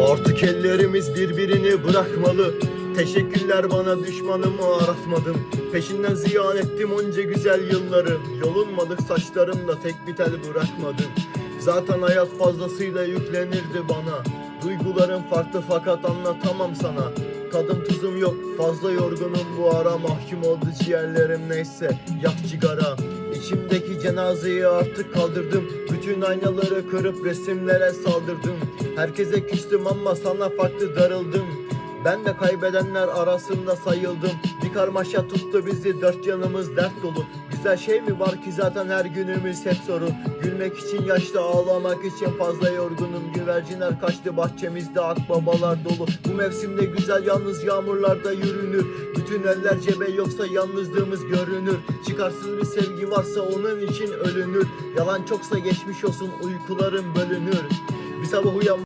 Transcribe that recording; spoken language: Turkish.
Artık ellerimiz birbirini bırakmalı. Teşekkürler bana düşmanımı aratmadım. Peşinden ziyan ettim onca güzel yılları. Yolunmadık saçlarımda tek bir tel bırakmadım. Zaten hayat fazlasıyla yüklenirdi bana. Duygularım farklı fakat anlatamam sana. Tadım tuzum yok fazla yorgunum. Bu ara Mahkum oldu ciğerlerim neyse. Yak sigara İçimdeki cenazeyi artık kaldırdım. Bütün aynaları kırıp resimlere saldırdım Herkese küstüm ama sana farklı darıldım. Ben de kaybedenler arasında sayıldım. Bir karmaşa tuttu bizi dört yanımız dert dolu. Güzel şey mi var ki zaten her günümüz hep sorun Gülmek için yaşta ağlamak için fazla yorgunum. Güvercinler kaçtı bahçemizde akbabalar dolu. Bu mevsimde güzel yalnız yağmurlarda yürünür. Bütün eller cebe yoksa yalnızlığımız görünür. Çıkarsız bir sevgi varsa onun için ölünür. Yalan çoksa geçmiş olsun uykularım bölünür. Bir sabah uyan